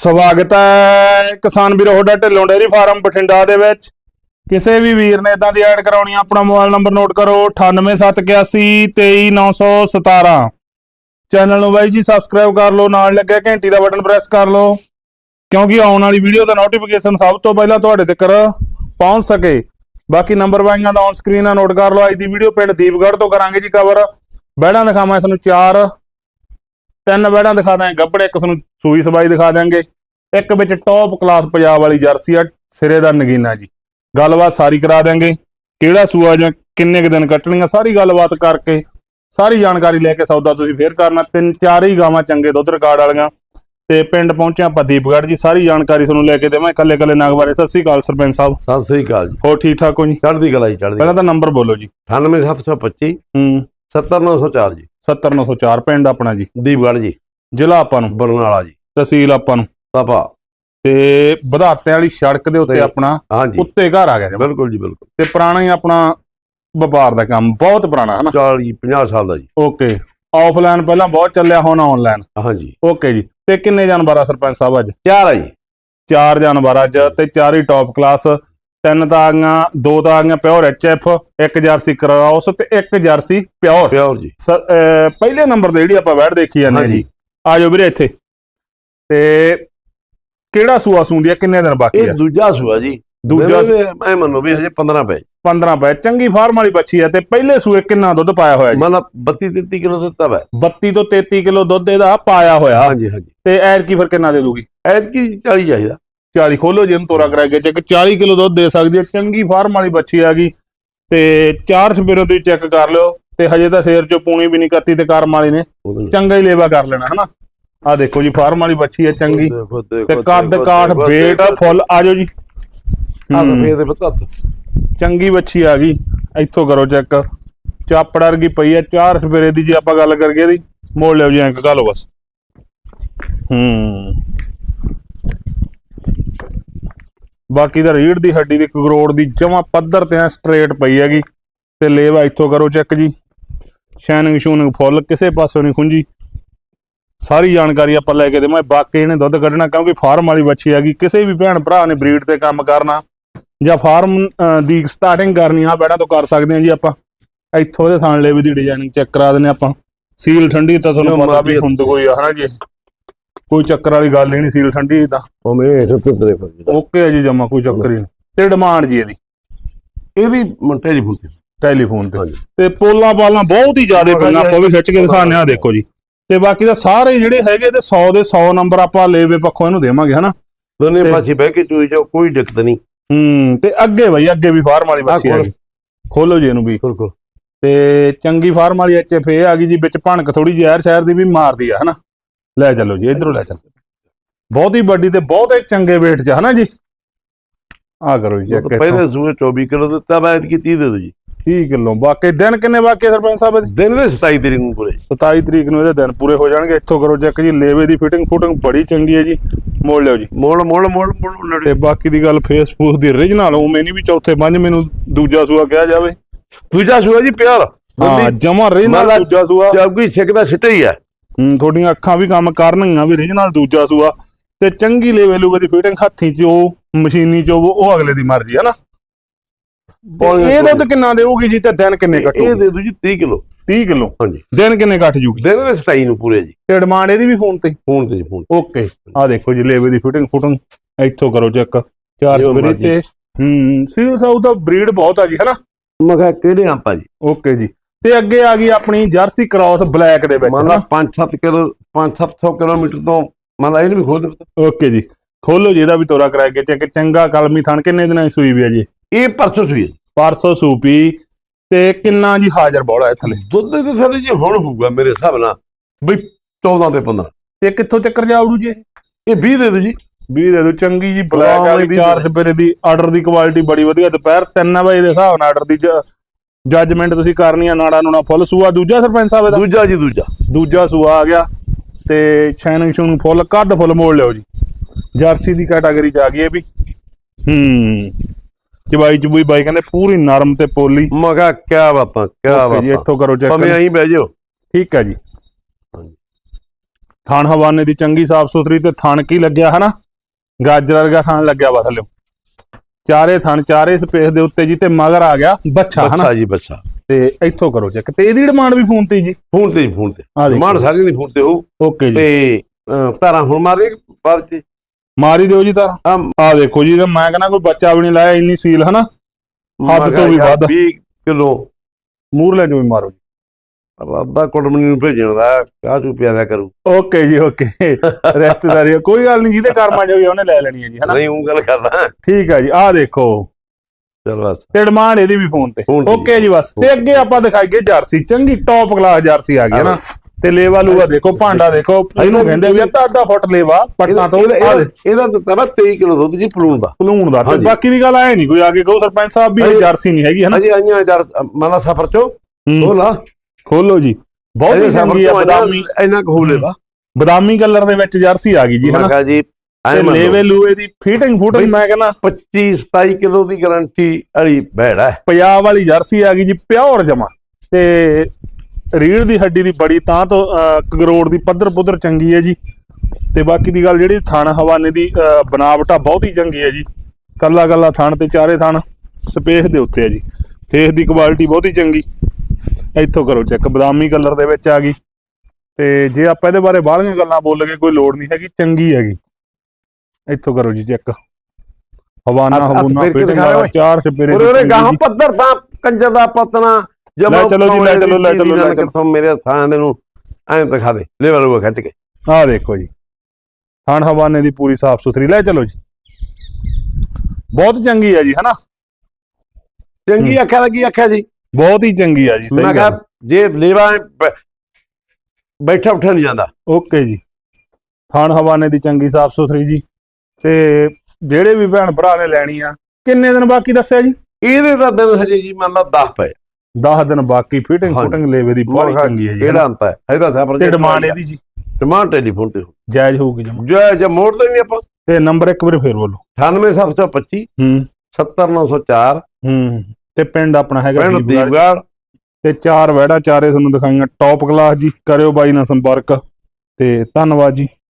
ਸਵਾਗਤ ਹੈ ਕਿਸਾਨ ਵੀਰੋ ਤੁਹਾਡਾ ਢਿੱਲੋਂ ਡੇਅਰੀ ਫਾਰਮ ਬਠਿੰਡਾ ਦੇ ਵਿੱਚ। ਕਿਸੇ ਵੀ ਵੀਰ ਨੇ ਇਦਾਂ ਦੀ ਐਡ ਕਰਾਉਣੀ ਆਪਣਾ ਮੋਬਾਈਲ ਨੰਬਰ ਨੋਟ ਕਰੋ 9871823917 ਚੈਨਲ ਨੂੰ ਬਾਈ ਜੀ ਸਬਸਕ੍ਰਾਈਬ ਕਰ ਲਓ, ਨਾਲ ਲੱਗਿਆ ਘੰਟੀ ਦਾ ਬਟਨ ਪ੍ਰੈਸ ਕਰ ਲਓ, ਕਿਉਂਕਿ ਆਉਣ ਵਾਲੀ ਵੀਡੀਓ ਦਾ ਨੋਟੀਫਿਕੇਸ਼ਨ ਸਭ ਤੋਂ ਪਹਿਲਾਂ ਤੁਹਾਡੇ ਤੱਕ ਪਹੁੰਚ ਸਕੇ। ਬਾਕੀ ਨੰਬਰ ਵਾਈਆਂ ਦਾ ਔਨ ਸਕਰੀਨ ਆ, ਨੋਟ ਕਰ ਲਓ, ਅੱਜ ਦੀ ਵੀਡੀਓ ਪਿੰਡ ਦੀਪਗੜ੍ਹ ਤੋਂ ਕਰਾਂਗੇ ਜੀ ਕਵਰ ਬੈੜਾਂ ਦਿਖਾਵਾਂ ਤੁਹਾਨੂੰ ਚਾਰ, ਤਿੰਨ ਬੈੜਾਂ ਦਿਖਾ ਦਾਂ ਗੱਬੜ ਇੱਕ ਤੁਹਾਨੂੰ ਸੂਈ ਸਬਾਈ ਦਿਖਾ ਦਾਂਗੇ ਇੱਕ ਵਿੱਚ ਟੌਪ ਕਲਾਸ ਪੰਜਾਬ ਵਾਲੀ ਜਰਸੀ ਆ ਸਿਰੇ ਦਾ ਨਗੀਨਾ ਜੀ। ਗੱਲਬਾਤ ਸਾਰੀ ਕਰਾ ਦਾਂਗੇ ਕਿਹੜਾ ਸੂਆ ਜਾਂ ਕਿੰਨੇ ਕੁ ਦਿਨ ਕੱਟਣੀਆਂ ਸਾਰੀ ਗੱਲਬਾਤ ਕਰਕੇ ਸਾਰੀ ਜਾਣਕਾਰੀ ਲੈ ਕੇ ਸੌਦਾ ਤੁਸੀਂ ਫੇਰ ਕਰਨਾ। ਤਿੰਨ ਚਾਰ ਹੀ ਗਾਵਾਂ ਚੰਗੇ ਦੁੱਧ ਰਿਕਾਰਡ ਵਾਲੀਆਂ। ਤੇ ਪਿੰਡ ਪਹੁੰਚੇ ਆਪਾਂ ਦੀਪਗੜ੍ਹ ਜੀ ਸਾਰੀ ਜਾਣਕਾਰੀ ਤੁਹਾਨੂੰ ਲੈ ਕੇ ਦੇਵਾਂ। ਇਕੱਲੇ ਇਕੱਲੇ ਨਾਗ ਬਾਰੇ। ਸਤਿ ਸ੍ਰੀ ਅਕਾਲ ਸਰਪੰਚ ਸਾਹਿਬ। ਸਤਿ ਸ੍ਰੀ ਅਕਾਲ ਜੀ। ਹੋਰ ਠੀਕ ਠਾਕ ਹੋ ਜੀ? ਚੜ੍ਹਦੀ ਕਲਾ ਜੀ ਚੜ੍ਹਦੀ ਪਹਿਲਾਂ ਤਾਂ ਨੰਬਰ ਬੋਲੋ ਜੀ। 98725 ਹੂੰ। 70904 ਜੀ। 70904 ਪਿੰਡ ਆਪਣਾ ਜੀ। ਦੀਪਗੜ੍ਹ ਜੀ। ਜ਼ਿਲ੍ਹਾ ਆਪਾਂ ਨੂੰ। ਬਰਨਾਲਾ ਜੀ। ਤਹਿਸੀਲ ਆਪਾਂ ਨੂੰ। ਤਪਾ ਤੇ ਵਧਾਤੇ ਵਾਲੀ ਸੜਕ ਦੇ ਉੱਤੇ ਆਪਣਾ ਹਾਂਜੀ ਉੱਤੇ ਘਰ ਆ ਗਿਆ ਜੀ ਬਿਲਕੁਲ ਜੀ ਬਿਲਕੁਲ। ਤੇ ਪੁਰਾਣਾ ਹੀ ਆਪਣਾ ਵਪਾਰ ਦਾ ਕੰਮ ਬਹੁਤ ਪੁਰਾਣਾ ਹੈ ਨਾ 40 50 ਸਾਲ ਦਾ ਜੀ। ਓਕੇ। ਆਫਲਾਈਨ ਪਹਿਲਾਂ ਬਹੁਤ ਚੱਲਿਆ ਹੁਣ ਆਨਲਾਈਨ। ਹਾਂਜੀ ਓਕੇ ਜੀ। ਤੇ ਕਿੰਨੇ ਜਾਨਵਰ ਆ ਸਰਪੰਚ ਸਾਹਿਬ ਅੱਜ? ਚਾਰ ਆ ਜੀ। ਚਾਰ ਜਾਨਵਰ ਅੱਜ ਤੇ ਚਾਰ ਹੀ ਟੌਪ ਕਲਾਸ ਤਿੰਨ ਤਾਂ ਆ ਗਈਆਂ ਦੋ ਤਾਂ ਆ ਗਈਆਂ ਪਿਓਰ ਐਚਐਫ ਇੱਕ ਜਰਸੀ ਕਰਾਉਸ ਤੇ ਇੱਕ ਜਰਸੀ ਪਿਓਰ ਪਿਓਰ ਜੀ। ਪਹਿਲੇ ਨੰਬਰ ਤੇ ਜਿਹੜੀ ਆਪਾਂ ਵੈੜ ਦੇਖੀ ਜਾਂਦੇ ਜੀ। ਆ ਜਾਓ ਵੀਰੇ ਇੱਥੇ। ਤੇ ਕਿਹੜਾ ਸੂਆ ਸੂੰਦੀ ਆ ਕਿੰਨੇ ਦਿਨ ਬਾਕੀ ਇਹ ਆ? ਦੂਜਾ ਸੂਆ ਜੀ। ਦੂਜਾ ਮੈਂ ਮੰਨੋ ਵੀ ਹਜੇ 15 ਪਏ। 15 ਪੈ ਚੰਗੀ ਫਾਰਮ ਵਾਲੀ ਬੱਚੀ ਆ ਤੇ ਪਹਿਲੇ ਸੂਏ ਕਿੰਨਾ ਦੁੱਧ ਪਾਇਆ ਹੋਇਆ ਜੀ? ਮਤਲਬ 32 33 ਕਿਲੋ ਦਿੱਤਾ ਵਾ। 32 ਤੋਂ 33 ਕਿਲੋ ਦੁੱਧ ਇਹਦਾ ਪਾਇਆ ਹੋਇਆ। ਹਾਂਜੀ ਹਾਂਜੀ। ਤੇ ਐਰ ਕੀ ਫਿਰ ਕਿੰਨਾ ਦੇ ਦੂਗੀ? ਐਤਕੀ 40 ਚਾਹੀਦਾ। 40 ਖੋਲੋ ਜੀ ਇਹਨੂੰ ਤੋਰਾ ਕਰਾ ਕੇ ਚੈੱਕ 40 ਕਿਲੋ ਦੁੱਧ ਦੇ ਸਕਦੀ ਹੈ ਚੰਗੀ ਫਾਰਮ ਵਾਲੀ ਬੱਚੀ ਆ ਗਈ। ਤੇ ਚਾਰ ਸਵੇਰੋਂ ਤੁਸੀਂ ਚੈੱਕ ਕਰ ਲਿਓ। ਤੇ ਹਜੇ ਤਾਂ ਸ਼ੇਰ ਚੋਂ ਪੂਣੀ ਵੀ ਨਹੀਂ ਕੱਤੀ ਤੇ ਕਰਮ ਵਾਲੀ ਨੇ। ਚੰਗਾ ਹੀ ਲੇਵਾ ਕਰ ਲੈਣਾ ਹਨਾ? ਆ ਦੇਖੋ ਜੀ ਫਾਰਮ ਵਾਲੀ ਬੱਚੀ ਹੈ ਚੰਗੀ। ਤੇ ਕੱਦ ਕਾਠ ਵੇਟ ਫੁੱਲ ਆ ਜਾਓ ਜੀ। ਆਹ ਹੂੰ, ਫੇਰ ਦੇ ਪਤਾ ਚੰਗੀ ਬੱਚੀ ਆ ਗਈ। ਇੱਥੋਂ ਕਰੋ ਚੈੱਕ। ਚਾਪੜ ਵਰਗੀ ਪਈ ਹੈ ਚਾਰ ਸਵੇਰੇ ਦੀ ਜੇ ਆਪਾਂ ਗੱਲ ਕਰੀਏ ਇਹਦੀ। ਮੋੜ ਲਿਓ ਜੀ ਐਂ ਕਾ ਲਓ ਬਸ। ਹੂੰ। ਬਾਕੀ ਦਾ ਰੀੜ ਦੀ ਹੱਡੀ ਦੀ ਕਰੋੜ ਦੀ ਜਮਾ ਪੱਧਰ ਤੇ ਸਟ੍ਰੇਟ ਪਈ ਹੈਗੀ। ਤੇ ਲੇਵਾ ਇੱਥੋਂ ਕਰੋ ਚੈੱਕ ਜੀ। ਸ਼ਾਈਨਿੰਗ ਸ਼ੂਨਿੰਗ ਫੁੱਲ ਕਿਸੇ ਪਾਸੋਂ ਨਹੀਂ ਖੁੰਜੀ ਸਾਰੀ ਜਾਣਕਾਰੀ ਆਪਾਂ ਲੈ ਕੇ ਦੇਵਾਂ ਬਾਕੀ ਇਹਨੇ ਦੁੱਧ ਕੱਢਣਾ ਕਿਉਂਕਿ ਫਾਰਮ ਵਾਲੀ ਬੱਚੀ ਹੈਗੀ। ਕਿਸੇ ਵੀ ਭੈਣ ਭਰਾ ਨੇ ਬਰੀਡ ਤੇ ਕੰਮ ਕਰਨਾ ਜਾਂ ਫਾਰਮ ਦੀ ਸਟਾਰਟਿੰਗ ਕਰਨੀ ਆ ਬੈੜਾਂ ਤੋਂ ਕਰ ਸਕਦੇ ਹਾਂ ਜੀ ਆਪਾਂ। ਇੱਥੋਂ ਦੇ ਥਾਣ ਲੇਵੇ ਦੀ ਡਿਜ਼ਾਈਨਿੰਗ ਚੈੱਕ ਕਰਾ ਦਿੰਦੇ ਆਪਾਂ। ਸੀਲ ਠੰਡੀ ਤਾਂ ਤੁਹਾਨੂੰ ਪਤਾ ਵੀ ਹੁੰਦ ਕੋਈ ਆ ਹਨਾ ਜੀ? ਕੋਈ ਚੱਕਰ ਵਾਲੀ ਗੱਲ ਨਹੀਂ ਸੀਲ ਠੰਡੀ ਤਾਂ। ਉਹ ਮੇਰੇ ਓਕੇ ਹੈ ਜੀ ਜਮਾ ਕੋਈ ਚੱਕਰ ਹੀ ਨਹੀਂ। ਤੇ ਡਿਮਾਂਡ ਜੀ ਇਹਦੀ। ਇਹ ਵੀ ਮੰਟੇ ਦੀ ਫੁੱਟੀ ਟੈਲੀਫੋਨ ਤੇ। ਹਾਂਜੀ। ਤੇ ਪੋਲਾਂ ਪਾਲਾਂ ਬਹੁਤ ਹੀ ਜ਼ਿਆਦਾ ਪਈਆਂ। ਆਪਾਂ ਵੀ ਖਿੱਚ ਕੇ ਦਿਖਾਉਂਦੇ ਆ ਦੇਖੋ ਜੀ। ਤੇ ਬਾਕੀ ਦਾ ਸਾਰੇ ਜਿਹੜੇ ਹੈਗੇ ਤੇ 100 ਦੇ 100 ਨੰਬਰ ਆਪਾਂ ਲੇਵੇ ਪੱਖੋਂ ਇਹਨੂੰ ਦੇਵਾਂਗੇ ਹਨਾ? ਦੋਨੇ ਤੇ- ਪਾਸੇ ਬਹਿ ਕੇ ਚੂਈ ਜਾਓ ਕੋਈ ਦਿੱਕਤ ਨਹੀਂ। ਹੂੰ ਤੇ ਅੱਗੇ ਬਈ ਅੱਗੇ ਵੀ ਫਾਰਮ ਵਾਲੀ ਆਹ ਹੈਗੀ ਖੋਲੋ ਜੀ ਇਹਨੂੰ ਵੀ। ਬਿਲਕੁਲ। ਤੇ ਚੰਗੀ ਫਾਰਮ ਵਾਲੀ ਐਚਐਫ ਇਹ ਆ ਗਈ ਜੀ ਵਿੱਚ ਭਣਕ ਥੋੜੀ ਜ਼ਹਿਰ ਸ਼ਹਿਰ ਦੀ ਵੀ ਮਾਰਦੀ ਆ ਹਨਾ? ਲੈ ਚੱਲੋ ਜੀ ਇਧਰੋਂ ਲੈ ਚੱਲ। ਬਹੁਤ ਹੀ ਵੱਡੀ ਤੇ ਬਹੁਤ ਹੀ ਚੰਗੇ weight 'ਚ ਹਨਾ ਜੀ? ਆ ਕਰੋ ਜੀ ਚੈੱਕ ਪਹਿਲੇ ਸੂਏ 24 ਕਿਲੋ ਦਿੱਤਾ ਮੈਂ ਐਤਕੀ 30 ਦੇ ਦੋ ਜੀ। 30 ਕਿਲੋ ਬਾਕੀ ਦਿਨ ਕਿੰਨੇ ਬਾਕੀ ਆ ਸਰਪੰਚ ਸਾਹਿਬ ਇਹਦੇ? ਦਿਨ ਦੇ 27 ਤਰੀਕ ਨੂੰ ਪੂਰੇ। 27 ਤਰੀਕ ਨੂੰ ਇਹਦੇ ਦਿਨ ਪੂਰੇ ਹੋ ਜਾਣਗੇ। ਇੱਥੋਂ ਕਰੋ ਚੈੱਕ ਜੀ ਲੇਵੇ ਦੀ ਫਿਟਿੰਗ ਫੁਟਿੰਗ ਬੜੀ ਚੰਗੀ ਹੈ ਜੀ। ਮੋੜ ਲਿਓ ਜੀ। ਮੋੜ ਮੋੜ ਮੋੜ ਮੋੜ ਤੇ ਬਾਕੀ ਦੀ ਗੱਲ ਫੇਸਬੁੱਕ ਦੀ origignal ਉਵੇਂ ਨਹੀਂ ਵੀ ਚੌਥੇ ਪੰਜ ਮੈਨੂੰ ਦੂਜਾ ਸੂਆ ਕਿਹਾ ਜਾਵੇ। ਦੂਜਾ ਸੂਆ ਜੀ ਪਿਆਰ ਹਾਂ ਜਮਾ origignal ਦੂਜਾ ਸੂਆ। ਜਦ ਕੋਈ ਸਿੱਕਦਾ ਸਿੱਟਾ ਹੀ ਹੂੰ। ਤੁਹਾਡੀਆਂ ਅੱਖਾਂ ਵੀ ਕੰਮ ਕਰਨਗੀਆਂ ਵੀ origignal ਦੂਜਾ ਸੂਆ। ਤੇ ਚੰਗੀ ਲੈਵਲ ਦੀ ਫਿਟਿੰਗ ਹੱਥੀ ਚ ਉਹ ਮਸ਼ੀਨੀ ਚ ਉਹ ਅਗਲੇ ਦੀ ਮਰਜ਼ੀ ਹੈ ਨਾ। ਇਹ ਦੁੱਧ ਕਿੰਨਾ ਦੇਊਗੀ ਜੀ ਤੇ ਦਿਨ ਕਿੰਨੇ ਇਹ ਕੱਟੂਗੀ ਦੇ ਦੋ ਜੀ 30 ਕਿਲੋ। 30 ਕਿਲੋ? ਹਾਂਜੀ। ਦਿਨ ਕਿੰਨੇ ਕੱਟ ਜੂਗੀ? ਦਿਨ ਦੇ 27 ਨੂੰ ਪੂਰੇ ਜੀ। ਤੇ ਡਿਮਾਂਡ ਇਹਦੀ ਵੀ ਫੋਨ ਤੇ? ਫੋਨ ਤੇ ਜੀ ਫੋਨ ਓਕੇ ਆ ਦੇਖੋ ਜੀ ਲੇਵੇ ਦੀ ਫਿਟਿੰਗ ਫੁਟਿੰਗ। ਇੱਥੋਂ ਕਰੋ ਚੈੱਕ। ਚਾਰ ਮਰਜ਼ੀ। ਤੇ ਹੂੰ ਸੀਲ ਸਾਊ ਦਾ ਬਰੀਡ ਬਹੁਤ ਆ ਜੀ ਹੈ ਨਾ ਮੈਂ ਕਿਹਾ ਕਿਹੜੇ ਆਪਾਂ ਜੀ ਓਕੇ ਜੀ। ਤੇ ਅੱਗੇ ਆ ਗਈ ਆਪਣੀ ਜਰਸੀ ਕ੍ਰਾਸ ਬਲੈਕ ਦੇ ਵਿੱਚ ਮੰਨ ਨਾ ਲਾ 5-7 ਕਿਲੋ 5-700 ਕਿਲੋਮੀਟਰ ਤੋਂ ਮੰਨ ਲਾ ਇਹਨੂੰ ਵੀ ਖੋਲ ਦੇ। ਓਕੇ ਜੀ। ਖੋਲੋ ਜੀ ਇਹਦਾ ਵੀ ਤੋਰਾ ਕਰਾ ਕੇ ਚੈੱਕ ਚੰਗਾ ਕਲਮੀ ਥਣ। ਕਿੰਨੇ ਦਿਨਾਂ ਦੀ ਸੂਈ ਵੀ ਆ ਜੀ? ਇਹ ਪਰਸੋਂ ਸੂਈ ਹੈ। ਪਰਸੋਂ ਸੂਪੀ ਤੇ ਕਿੰਨਾ ਜੀ ਹਾਜ਼ਰ ਬੋਲਾ ਹੈ ਥੱਲੇ? ਦੁੱਧ ਦੇ ਥੱਲੇ ਜੀ ਹੁਣ ਹੋਊਗਾ ਮੇਰੇ ਹਿਸਾਬ ਨਾਲ ਬਈ 14 ਤੇ 15 ਤੇ ਕਿੱਥੋਂ ਚੱਕਰ ਜਾਉੜੂ ਜੀ? ਇਹ 20 ਦੇ ਦੋ ਜੀ। ਵੀ ਦੇ ਦੋ ਚੰਗੀ ਜੀ ਬਲੈਕ ਹਾਂ, ਵਾਲੀ ਵੀਹ ਚਾਰ ਦੇ। ਸਪੇਰੇ ਦੀ ਆਰਡਰ ਦੀ ਕੁਆਲਿਟੀ ਬੜੀ ਵਧੀਆ ਦੁਪਹਿਰ 3 ਵਜੇ ਦੇ ਹਿਸਾਬ ਨਾਲ ਆਰਡਰ ਦੀ ਜੱਜਮੈਂਟ ਤੁਸੀਂ ਕਰਨੀ ਆ ਨਾੜਾ ਨੂਣਾ ਫੁੱਲ ਸੂਆ ਦੂਜਾ ਸਰਪੰਚ ਸਾਹਿਬ ਇਹਦਾ? ਦੂਜਾ ਜੀ ਦੂਜਾ। ਦੂਜਾ ਸੂਆ ਆ ਗਿਆ ਤੇ ਸ਼ਾਈਨਿੰਗ ਸ਼ੂਨ ਫੁੱਲ ਕੱਦ ਫੁੱਲ ਮੋੜ ਲਿਓ ਜੀ। ਜਰਸੀ ਦੀ ਕੈਟਾਗਰੀ ਚ ਆ ਗਈ ਇਹ ਵੀ। ਹੂੰ। ਚਬਾਈ ਚਬੂਈ ਬਾਈ ਕਹਿੰਦੇ ਪੂਰੀ ਨਰਮ ਤੇ ਪੋਲੀ। ਮੈਂ ਕਿਹਾ ਕਿਆ ਬਾਤਾਂ ਕਿਆ ਓਕੇ ਜੀ ਇੱਥੋਂ ਕਰੋ ਚੈੱਕ ਭਾਵੇਂ ਆਈ ਬਹਿ ਜਾਓ ਠੀਕ ਹੈ ਜੀ। ਥਣ ਹਵਾਨੇ ਦੀ ਚੰਗੀ ਸਾਫ਼ ਸੁਥਰੀ ਤੇ ਥਣ ਕੀ ਲੱਗਿਆ ਹਨਾ? ਗਾਜਰ ਵਰਗਾ ਥਣ ਲੱਗਿਆ ਵਾ ਥੱਲੇ। ਚਾਰੇ ਥਣ ਚਾਰੇ ਸਪੇਸ ਦੇ ਉੱਤੇ ਜੀ ਤੇ ਮਗਰ ਆ ਗਿਆ ਬੱਚਾ ਹਨਾ? ਬੱਚਾ ਜੀ ਬੱਚਾ ਤੇ ਇੱਥੋਂ ਕਰੋ ਚੈੱਕ ਤੇ ਇਹਦੀ ਡਿਮਾਂਡ ਵੀ ਫੋਨ ਤੇ ਜੀ? ਫੋਨ ਤੇ ਜੀ ਫੋਨ ਤੇ। ਦੇਖੋ। ਸਾਰੀ ਦੀ ਫੋਨ ਤੇ ਹੋ ਓਕੇ ਜੀ। ਤੇ ਧਾਰਾਂ ਹੁਣ ਮਾਰੇ ਬਾਅਦ ਚ? ਮਾਰੀ ਦਿਓ ਜੀ ਤਾਂ। ਆ ਆ ਦੇਖੋ ਜੀ ਤੇ ਮੈਂ ਕਹਿੰਦਾ ਕੋਈ ਬੱਚਾ ਵੀ ਨਹੀਂ ਲਾਇਆ ਇੰਨੀ ਸੀਲ ਹਨਾ? ਹੱਦ ਤੋਂ ਵੀ ਵੱਧ। 20 ਕਿਲੋ ਮੂਰਲੇ ਜੋ ਵੀ ਮਾਰੋ ਜੀ। ਰੱਬਾ ਕੁੜਮਣੀ ਨੂੰ ਭੇਜਣ ਦਾ ਕਾਹ ਚੂ ਪਿਆਦਾ ਕਰੂ। ਓਕੇ ਜੀ ਓਕੇ। ਰਿਸ਼ਤੇਦਾਰੀ ਕੋਈ ਗੱਲ ਨਹੀਂ ਜਿਹਦੇ ਕਰਮਾਂ ਹੋਈ ਉਹਨੇ ਲੈ ਲੈਣੀ ਹੈ ਜੀ ਹਨਾ? ਨਹੀਂ ਉਹ ਗੱਲ ਕਰਦਾ ਠੀਕ ਹੈ ਜੀ ਆ ਦੇਖੋ। ਚਲ ਬਸ। ਤੇ ਡਿਮਾਂਡ ਇਹਦੀ ਵੀ ਫੋਨ ਤੇ। ਫੋਨ ਤੇ। ਓਕੇ ਜੀ। ਬਸ। ਤੇ ਅੱਗੇ ਆਪਾਂ ਦਿਖਾਈਏ ਜਰਸੀ ਚੰਗੀ ਟੌਪ ਕਲਾਸ ਜਰਸੀ ਆ ਗਈ ਹੈ ਨਾ ਤੇ ਲੇਵਾ ਲੂਆ ਦੇਖੋ ਭਾਂਡਾ ਦੇਖੋ। ਇਹਨੂੰ ਕਹਿੰਦੇ ਵੀ ਅੱਧਾ ਅੱਧਾ ਫੁੱਟ ਲੇਵਾ ਪਟਨਾ ਤੋਂ ਇਹਦਾ ਆ ਇਹਦਾ- ਇਹਦਾ ਦਿੱਤਾ ਵਾ 23 ਕਿਲੋ ਦੁੱਧ ਜੀ ਪਲੂਣ ਦਾ। ਪਲੂਣ ਦਾ। ਤੇ ਹਾਂਜੀ। ਬਾਕੀ ਦੀ ਗੱਲ ਐ ਨਹੀਂ ਕੋਈ ਆ ਕੇ ਕਹੋ ਸਰਪੰਚ ਸਾਹਿਬ ਵੀ ਇਹ ਹਾਂਜੀ। ਜਰਸੀ ਨਹੀਂ ਹੈਗੀ ਹੈ ਨਾ ਅਜੇ ਆਈਆਂ ਚਾਰ ਮਾਲਾ ਸਫਰ ਚੋਂ। ਹੋਲਾ ਖੋਲੋ ਜੀ। ਬਹੁਤ ਹੀ ਚੰਗੀ ਆ ਬਦਾਮੀ। ਇੰਨਾ ਕੁ ਹੋਲੇ ਵਾ ਬਦਾਮੀ ਕਲਰ ਦੇ ਵਿੱਚ ਜਰਸੀ ਆ ਗਈ ਜੀ ਮੈਂ ਹਨਾ ਕਿਹਾ ਜੀ ਤੇ ਐ ਲੇਵੇ ਲੂਏ ਦੀ ਫਿਟਿੰਗ ਫੂਟਿੰਗ ਮੈਂ ਕਹਿੰਦਾ। 25 27 ਕਿਲੋ ਦੀ ਗਾਰੰਟੀ ਵਾਲੀ ਭੈੜ ਪੰਜਾਬ ਵਾਲੀ ਜਰਸੀ ਆ ਗਈ ਜੀ ਪਿਓਰ ਜਮਾ। ਤੇ ਰੀੜ ਦੀ ਹੱਡੀ ਦੀ ਬੜੀ ਤਾਂ ਤੋਂ ਕਰੋੜ ਦੀ ਪੱਧਰ ਪੁੱਧਰ ਚੰਗੀ ਹੈ ਜੀ। ਤੇ ਬਾਕੀ ਦੀ ਗੱਲ ਜਿਹੜੀ ਥਣ ਹਵਾਨੇ ਦੀ ਆ ਬਹੁਤ ਹੀ ਚੰਗੀ ਹੈ ਜੀ। ਕੱਲਾ ਕੱਲਾ ਥਣ ਤੇ ਚਾਰੇ ਥਣ ਸਪੇਸ ਦੇ ਉੱਤੇ ਹੈ ਜੀ। ਫੇਸ ਦੀ ਕੁਆਲਿਟੀ ਬਹੁਤ ਹੀ ਚੰਗੀ। ਇੱਥੋਂ ਕਰੋ ਚੈੱਕ ਬਦਾਮੀ ਕਲਰ ਦੇ ਵਿੱਚ ਆ ਗਈ। ਤੇ ਜੇ ਆਪਾਂ ਇਹਦੇ ਬਾਰੇ ਬਾਹਲੀਆਂ ਗੱਲਾਂ ਬੋਲ ਲਗੇ ਕੋਈ ਲੋੜ ਨਹੀਂ ਹੈਗੀ ਚੰਗੀ ਹੈਗੀ। ਇੱਥੋਂ ਕਰੋ ਜੀ ਚੈੱਕ। ਹਵਾਨਾ ਹਵਾਨਾ ਓਏ। ਚਾਰ ਦੀ ਉਰੇ ਚੰਗੀ ਗਾਹਾਂ। ਪੱਧਰ ਤਾਂ ਕੰਜਰ ਦਾ ਪਤਨਾ। ਲੈ ਚਲੋ ਜੀ, ਲੈ ਚਲੋ, ਲੈ ਚਲੋ, ਲੈ। ਕਿੱਥੋਂ ਮੇਰੇ ਸਾਂ ਦੇ ਨੂੰ ਐਂ ਦਿਖਾ ਦੇ ਲੈ ਵਾਲੂ ਖਿੱਚ ਕੇ। ਆਹ ਦੇਖੋ ਜੀ। ਥਣ ਹਵਾਨੇ ਦੀ ਪੂਰੀ ਸਾਫ਼ ਸੁਥਰੀ ਲੈ ਚਲੋ ਜੀ। ਬਹੁਤ ਚੰਗੀ ਹੈ ਜੀ ਹਨਾ? ਚੰਗੀ ਅੱਖਾਂ ਲੱਗੀ ਅੱਖਾਂ ਜੀ? ਬਹੁਤ ਹੀ ਚੰਗੀ ਆ ਜੀ ਮੈਂ ਸਹੀ ਕਿਹਾ ਜੇ ਲੇਵਾ ਬੈਠਾ ਉੱਠਾ ਨਹੀਂ ਜਾਂਦਾ। ਓਕੇ ਜੀ। ਥਣ ਹਵਾਨੇ ਦੀ ਚੰਗੀ ਸਾਫ਼ ਸੁਥਰੀ ਜੀ। ਤੇ ਜਿਹੜੇ ਵੀ ਭੈਣ ਭਰਾ ਨੇ ਲੈਣੀ ਆ ਕਿੰਨੇ ਦਿਨ ਬਾਕੀ ਦੱਸਿਆ ਜੀ? ਇਹਦੇ ਤਾਂ ਦਿਨ ਹਜੇ ਜੀ ਮੰਨ ਲਾ 10 ਪਏ। 10 ਦਿਨ ਬਾਕੀ ਫਿਟਿੰਗ ਹਾਂਜੀ। ਫੁਟਿੰਗ ਲੇਵੇ ਦੀ ਕਿਹਾ ਚੰਗੀ ਹੈ ਜੀ ਕਿਹੜਾ ਅੰਤ ਹੈ? ਇਹਦਾ ਸਫਰ ਤੇ ਡਿਮਾਂਡ ਇਹਦੀ ਜੀ। ਡਿਮਾਂਡ ਟੈਲੀਫੋਨ ਤੇ ਜਾਇਜ਼ ਹੋਊਗੀ ਜਮਾ। ਜੇ ਜੇ ਮੋੜ ਤੇ ਨਹੀਂ ਆਪਾਂ। ਤੇ ਨੰਬਰ ਇੱਕ ਵਾਰ ਫੇਰ ਬੋਲੋ। 98725 ਹੂੰ। 70904 ਹੂੰ। ਤੇ ਪਿੰਡ ਆਪਣਾ ਹੈਗਾ ਪਿੰਡ ਦੀਪਗੜ੍ਹ। ਦੀਪਗੜ੍ਹ। ਤੇ ਚਾਰ ਵੈੜਾ ਚਾਰੇ ਤੁਹਾਨੂੰ ਦਿਖਾਈਆਂ। ਟੌਪ ਕਲਾਸ ਜੀ ਕਰਿਓ ਬਾਈ ਨਾਲ ਸੰਪਰਕ। ਤੇ ਧੰਨਵਾਦ ਜੀ।